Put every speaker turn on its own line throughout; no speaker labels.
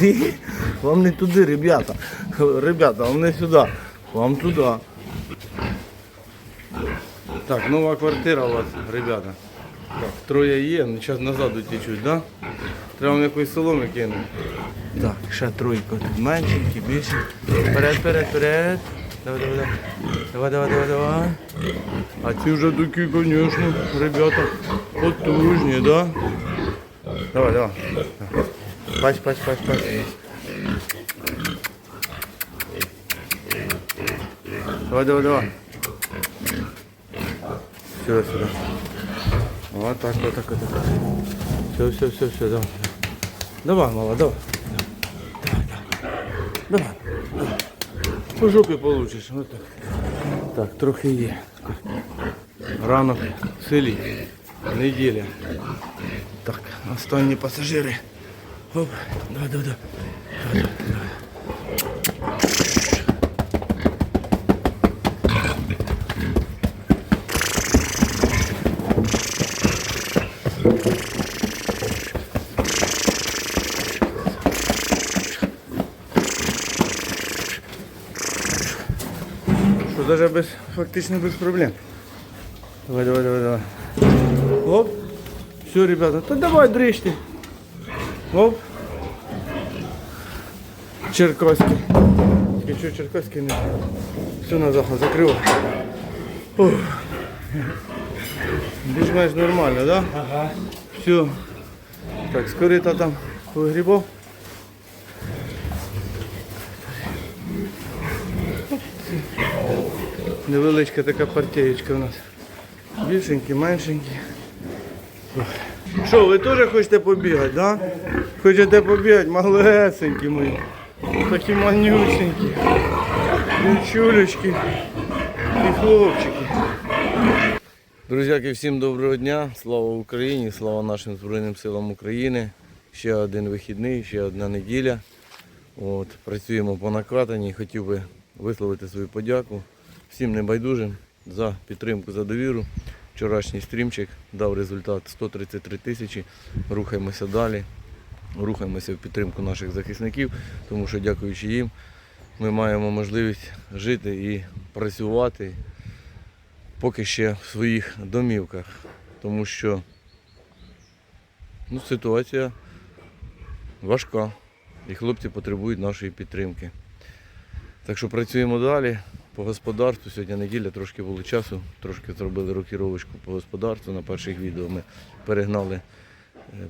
Куди? Вам не туди, ребята. Ребята, вам не сюди. Вам туди. Так, нова квартира у вас, ребята. Так, троє є, ну зараз назад утічуть, да? Треба вам якоїсь соломи кинути. Так, ще тройка тут меншенькі, більше. Вперед, вперед, вперед. Давай, давай, давай. Давай, давай, давай, давай. А ці вже такі, звісно, ребята, потужні, да? Давай, давай. Пач, пач, пач, пач. Давай, давай, давай. Сюда, сюда. Вот так, вот так, вот так. Все, все, все, все, давай. Давай, мала, давай. Давай, давай. Давай. По жопі получиш. Вот так. Так, трохи є. Ранок в селі. Неділя. Так, останні пасажири. Оп, давай. давай, давай. Що даже без, фактично без проблем. Давай, давай, давай, давай. Оп. Все, ребята, то давай дрищти. Оп. Черкаський. Тільки що Черкаський не. Все на заход закрив. Більш-менш нормально, да? Ага. Все. Так, скорита там погрібов. Невеличка така партієчка у нас. Більшенькі, меншенькі. Що, ви теж хочете побігати, да? Хочете побігати, малесенькі мої. Такі манюсенькі. Дівчулечки і хлопчики. Друзяки, всім доброго дня. Слава Україні, слава нашим Збройним силам України. Ще один вихідний, ще одна неділя. От, працюємо по накатанні. Хотів би висловити свою подяку всім небайдужим за підтримку, за довіру. Вчорашній стрімчик дав результат 133 тисячі. Рухаємося далі. Рухаємося в підтримку наших захисників, тому що дякуючи їм ми маємо можливість жити і працювати поки ще в своїх домівках. Тому що ну, ситуація важка і хлопці потребують нашої підтримки. Так що працюємо далі по господарству. Сьогодні неділя, трошки було часу, трошки зробили рокіровочку по господарству. На перших відео ми перегнали е,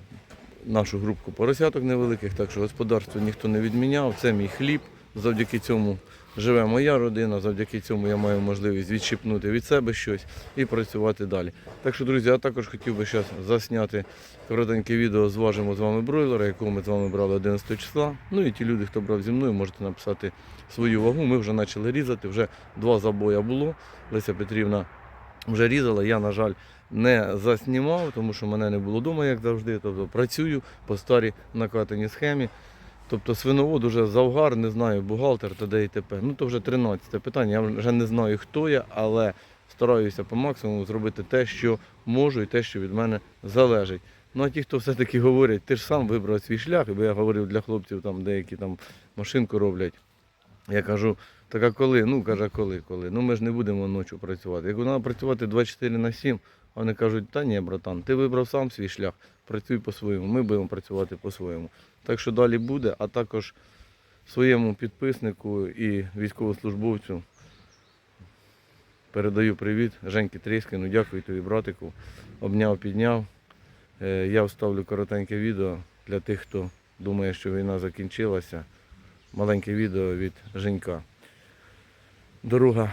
нашу групку поросяток невеликих, так що господарство ніхто не відміняв. Це мій хліб. Завдяки цьому живе моя родина, завдяки цьому я маю можливість відщипнути від себе щось і працювати далі. Так що, друзі, я також хотів би зараз засняти коротеньке відео зважимо з вами бройлера, якого ми з вами брали 11 числа. Ну і ті люди, хто брав зі мною, можете написати свою вагу. Ми вже почали різати, вже два забоя було. Леся Петрівна вже різала. Я, на жаль, не заснімав, тому що мене не було вдома, як завжди. Тобто працюю по старій накатаній схемі. Тобто свиновод уже завгар, не знаю, бухгалтер та і т.п. Ну то вже 13 питання. Я вже не знаю, хто я, але стараюся по максимуму зробити те, що можу, і те, що від мене залежить. Ну а ті, хто все-таки говорять, ти ж сам вибрав свій шлях, бо я говорив для хлопців, там деякі там машинку роблять. Я кажу, так а коли? Ну, каже, коли, коли? Ну ми ж не будемо ночі працювати. Я кажу, треба працювати 24 на 7. Вони кажуть, та ні, братан, ти вибрав сам свій шлях, працюй по-своєму, ми будемо працювати по-своєму. Так що далі буде, а також своєму підписнику і військовослужбовцю передаю привіт. Женьки Тріскину, дякую тобі, братику. Обняв, підняв. Е, Я вставлю коротеньке відео для тих, хто думає, що війна закінчилася. Маленьке відео від Женька. Дорога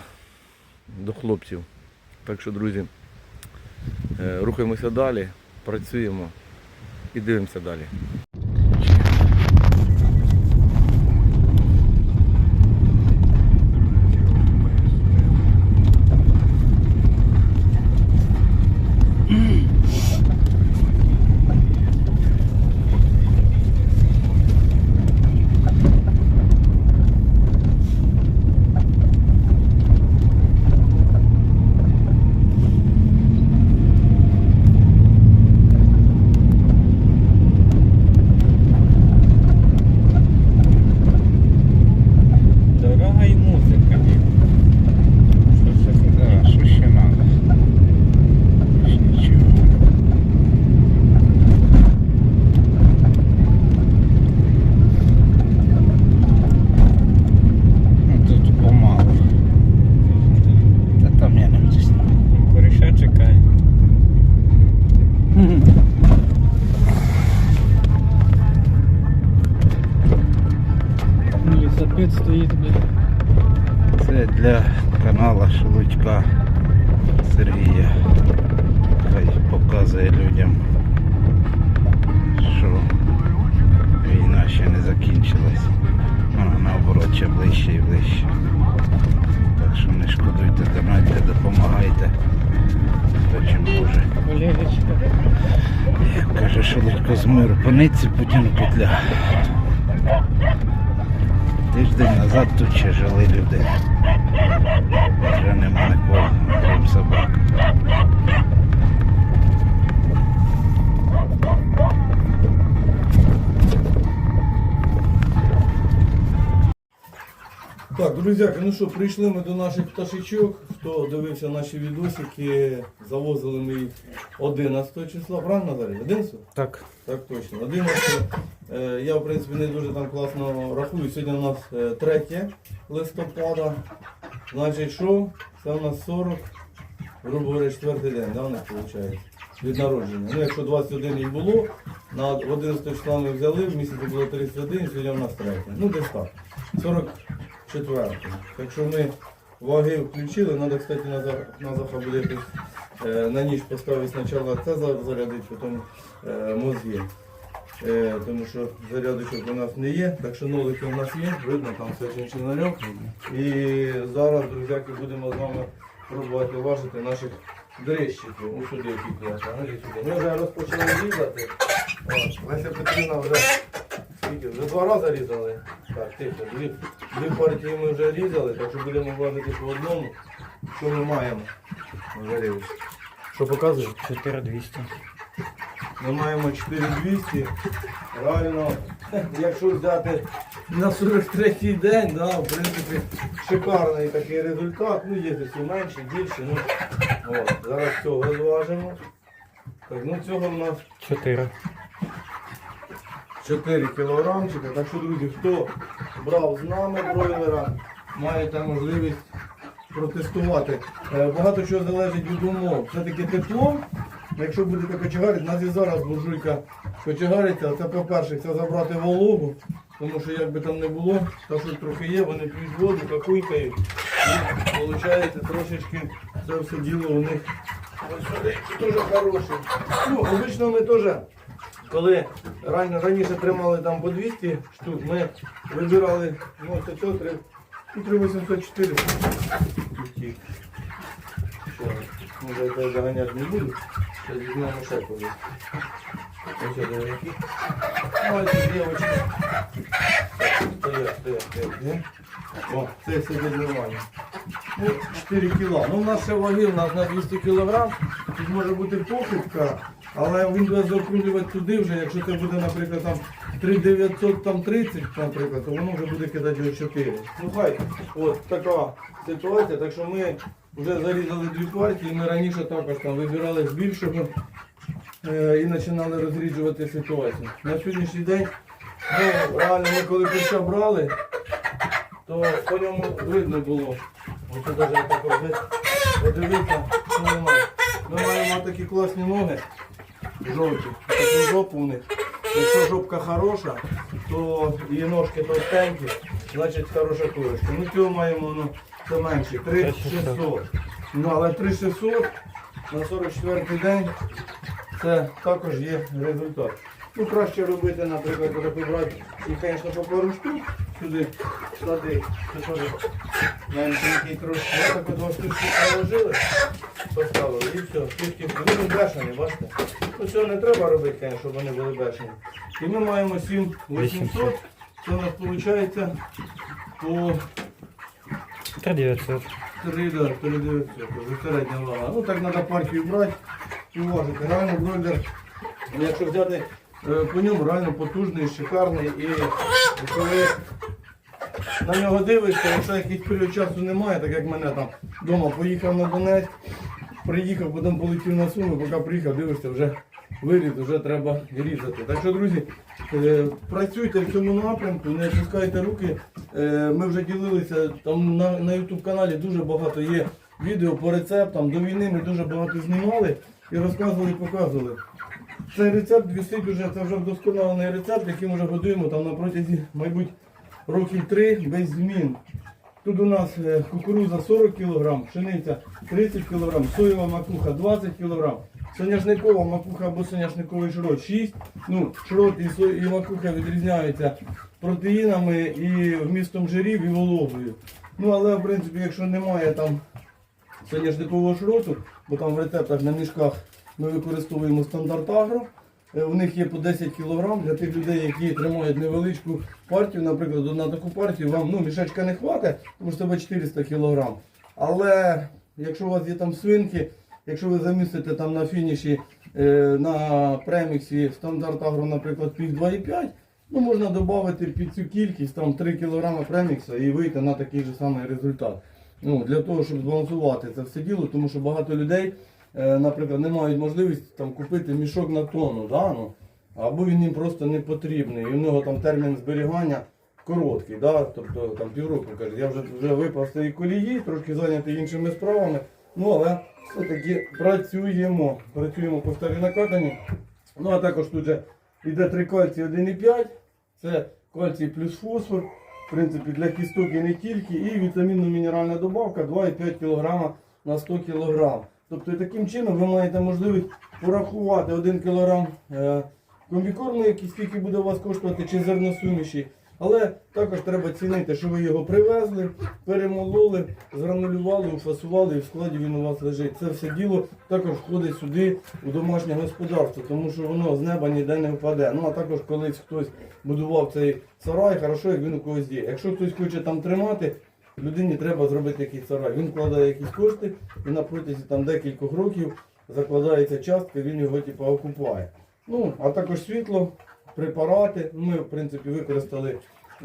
до хлопців. Так що, друзі, рухаємося далі, працюємо і дивимося далі.
Канала Сергія. Хай показує людям, що війна ще не закінчилась. Вона наоборот ще ближче і ближче. Так що не шкодуйте, донайте, допомагайте. Хто чим може. Як каже Шелудько з миру, паниці Путіну петля. Тиждень назад тут ще жили люди. Вже нема нікого, крім собак.
Так, друзяки, ну що, прийшли ми до наших пташечок. Хто дивився наші відосики, завозили ми їх 11 числа, правильно Назарій? 11?
Так.
Так точно. 11. Е, я, в принципі, не дуже там класно рахую. Сьогодні у нас е, 3 листопада. Значить, що? Це у нас 40, грубо говоря, четвертий день, да, у нас виходить? Від народження. Ну, якщо 21 їх було, на 11 числа ми взяли, в місяці було 31, сьогодні у нас 3. Ну, десь так. 44. Так що ми ваги включили, треба, кстати, на, за- на завтра буде е, на ніч поставити спочатку це зарядити, потім е, мозги. Е, тому що зарядочок у нас не є, так що нолики у нас є, видно, там все чинчинарьок. І зараз, друзяки, будемо з вами пробувати важити наших дрищиків. Ось сюди які класи, сюди. Ми вже розпочали різати. Леся Петрівна вже скільки? Вже два рази різали. Так, тихо, дві, дві партії ми вже різали, так що будемо важити по одному. Що ми маємо? Що показує?
4200.
Ми маємо 4200. Реально, якщо взяти на 43-й день, да, в принципі, шикарний такий результат. Ну, є десь менше, більше. Ну, от, зараз цього зважимо. Так, ну цього в нас
4.
4 кілограмчика. Так що, друзі, хто брав з нами бройлера, маєте можливість протестувати. Е, Багато чого залежить від умов. Все-таки тепло. Якщо будете кочегарити, нас і зараз буржуйка кочегариться, це по-перше, це забрати вологу, тому що як би там не було, та що трохи є, вони п'ють воду, какуйкають. І виходить трошечки це все діло у них дуже хороше. Ну, обично ми теж коли ран- раніше тримали там по 200 штук, ми вибирали ну, це цього три, ну, 3804 може я заганяти не буду, Ось. Ні? О, це нормально. Ну, 4 кіла. Ну, у нас ще ваги, у нас на 200 кілограм. Тут може бути похибка, але він буде заокруглювати туди вже, якщо це буде, наприклад, там 3930, наприклад, то воно вже буде кидати його 4. Ну хай, от така ситуація, так що ми вже зарізали дві партії, ми раніше також там вибирали з більшого е, і починали розріджувати ситуацію. На сьогоднішній день, ну, реально ми коли курча брали, то по ньому видно було. Ось навіть так подивитися, що немає. Ми маємо такі класні ноги, жовті, таку жопу у них. Якщо жопка хороша, то і ножки товстенькі, значить хороша курочка. Ми цього маємо ну, це менше, 3600. Ну, але 3600 на 44 день це також є результат. Ну, краще робити, наприклад, коли брати і, звісно, по пару сюди сади, це теж маленький трошки. Я так от два штучки положили, поставили і все. Тільки вони бешені, бачите? Ну цього не треба робити, звісно, щоб вони були бешені. І ми маємо 7800, це у нас виходить по
3900.
3 да, 3900, це середня вага. Ну так треба партію брати і важити. Реально бройлер, якщо взяти е, по ньому, реально потужний, шикарний і коли на нього дивишся, якщо якийсь період часу немає, так як мене там вдома поїхав на Донецьк, приїхав, потім полетів на Суми, поки приїхав, дивишся, вже виріз, вже треба різати. Так що, друзі, е, працюйте в цьому напрямку, не опускайте руки. Е, Ми вже ділилися там на, YouTube каналі дуже багато є відео по рецептам. До війни ми дуже багато знімали і розказували, і показували. Цей рецепт висить уже, це вже вдосконалений рецепт, який ми вже годуємо там на протязі, мабуть, років 3 без змін. Тут у нас е, кукуруза 40 кг, пшениця 30 кг, соєва макуха 20 кг, соняшникова макуха або соняшниковий шрот 6. Ну, шрот і, со- і макуха відрізняються протеїнами і вмістом жирів і вологою. Ну, але в принципі, якщо немає там соняшникового шроту, бо там в рецептах на мішках ми використовуємо стандарт агро. Е, У них є по 10 кг для тих людей, які тримають невеличку партію, наприклад, на таку партію вам ну, мішечка не хватить, тому що тебе 400 кг. Але якщо у вас є там свинки, якщо ви замістите там на фініші е, на преміксі стандарт агро, наприклад, пів 2,5, ну можна додати під цю кількість там 3 кг премікса і вийти на такий же самий результат. Ну, для того, щоб збалансувати це все діло, тому що багато людей, наприклад, не мають можливості там, купити мішок на тонну, да? ну, або він їм просто не потрібний. І в нього там термін зберігання короткий, да? тобто там півроку каже, я вже, вже випав з цієї колії, трошки зайнятий іншими справами. Ну, але все-таки працюємо. Працюємо по старій накатані. Ну, а також тут же йде 3 кальцій 1,5. Це кальцій плюс фосфор. В принципі, для кісток і не тільки. І вітамінно-мінеральна добавка 2,5 кг на 100 кг. Тобто таким чином ви маєте можливість порахувати 1 кг е, комбікорму, який скільки буде у вас коштувати, чи зерносуміші. Але також треба цінити, що ви його привезли, перемололи, згранулювали, уфасували і в складі він у вас лежить. Це все діло також входить сюди у домашнє господарство, тому що воно з неба ніде не впаде. Ну а також колись хтось будував цей сарай, хорошо, як він у когось є. Якщо хтось хоче там тримати, людині треба зробити якийсь сарай. Він вкладає якісь кошти і на протязі там декількох років закладається частка, він його типу, окупає. Ну, а також світло, препарати. Ми, в принципі, використали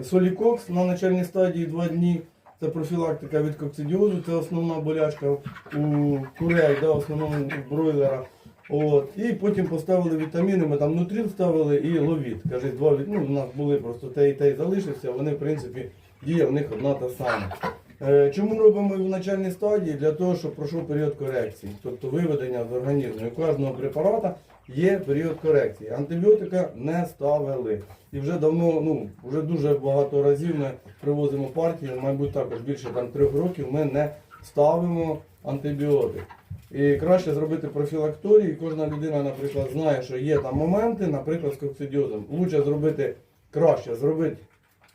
солікокс на начальній стадії 2 дні. Це профілактика від кокцидіозу, це основна болячка у курей, да, основному у бройлера. От. І потім поставили вітаміни, ми там нутріл ставили і ловіт. Каже, два ну, у нас були просто те і те і залишився, вони, в принципі, дія в них одна та сама. Е, Чому робимо в начальній стадії? Для того, щоб пройшов період корекції, тобто виведення з організму. У кожного препарата є період корекції. Антибіотика не ставили. І вже давно, ну, вже дуже багато разів ми привозимо партії, мабуть, також більше там трьох років ми не ставимо антибіотик. І краще зробити профілакторію. Кожна людина, наприклад, знає, що є там моменти, наприклад, з коксидіозом. Лучше зробити краще зробити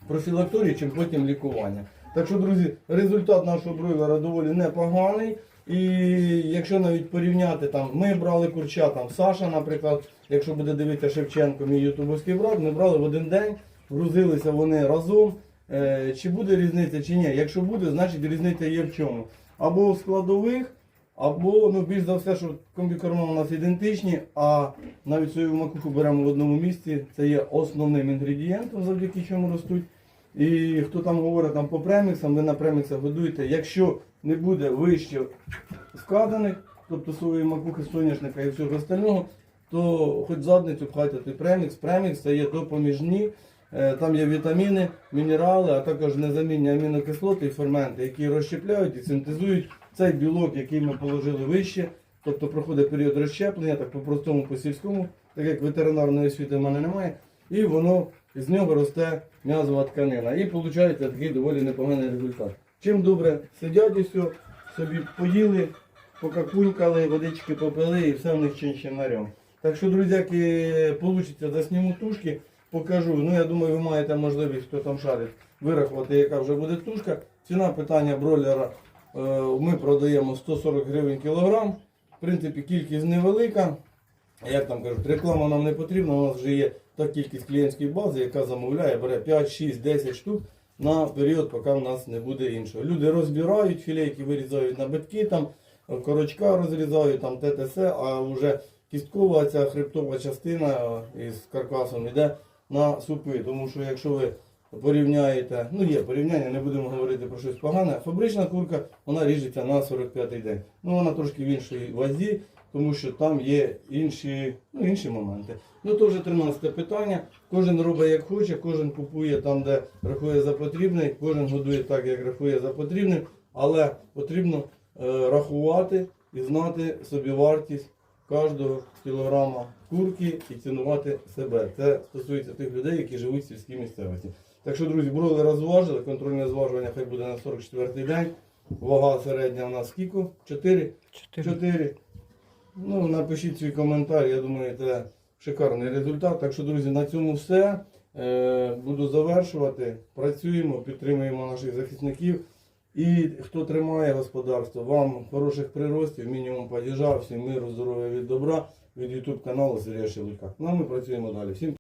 профілакторію, чим потім лікування. Так що, друзі, результат нашого бройлера доволі непоганий. І якщо навіть порівняти там, ми брали курча, там Саша, наприклад, якщо буде дивитися Шевченко, мій ютубовський брат, ми брали в один день, грузилися вони разом. Е, чи буде різниця, чи ні? Якщо буде, значить різниця є в чому. Або в складових, або ну, більш за все, що комбікорма у нас ідентичні, а навіть соєву макуху беремо в одному місці. Це є основним інгредієнтом, завдяки чому ростуть. І хто там говорить там по преміксам, ви на преміксах годуєте. Якщо не буде вище сказаних, тобто соєвої макухи, соняшника і всього остального, то хоч задницю пхайте той премікс. Премікс це є допоміжні. Е, Там є вітаміни, мінерали, а також незамінні амінокислоти і ферменти, які розщепляють і синтезують цей білок, який ми положили вище. Тобто проходить період розщеплення, так по-простому, по сільському, так як ветеринарної освіти в мене немає, і воно з нього росте м'язова тканина. І виходить такий доволі непоганий результат. Чим добре сидять і все, собі поїли, покакунькали, водички попили і все в них чинчинарем. Так що, друзяки, вийде, засніму тушки, покажу. Ну, я думаю, ви маєте можливість, хто там шарить, вирахувати, яка вже буде тушка. Ціна питання бройлера е, ми продаємо 140 гривень кілограм. В принципі, кількість невелика. Як там кажуть, реклама нам не потрібна, у нас вже є та кількість клієнтської бази, яка замовляє, бере 5, 6, 10 штук на період, поки в нас не буде іншого. Люди розбирають філейки, вирізають на битки, там корочка розрізають, там ТТС, а вже кісткова ця хребтова частина із каркасом йде на супи. Тому що якщо ви порівняєте, ну є порівняння, не будемо говорити про щось погане. Фабрична курка вона ріжеться на 45-й день. Ну вона трошки в іншій вазі, тому що там є інші, ну, інші моменти. Ну то вже 13 питання. Кожен робить як хоче, кожен купує там, де рахує за потрібне, кожен годує так, як рахує за потрібне, але потрібно е, рахувати і знати собі вартість кожного кілограма курки і цінувати себе. Це стосується тих людей, які живуть в сільській місцевості. Так що, друзі, бройлера зважили, контрольне зважування хай буде на 44-й день. Вага середня у нас скільки? 4?
Чотири.
4. Ну, напишіть свій коментар, я думаю, це шикарний результат. Так що, друзі, на цьому все. Е, буду завершувати. Працюємо, підтримуємо наших захисників. І хто тримає господарство, вам хороших приростів, мінімум падежа, всім миру, здоров'я від добра від YouTube каналу Сергія Шелука. Ну а ми працюємо далі. Всім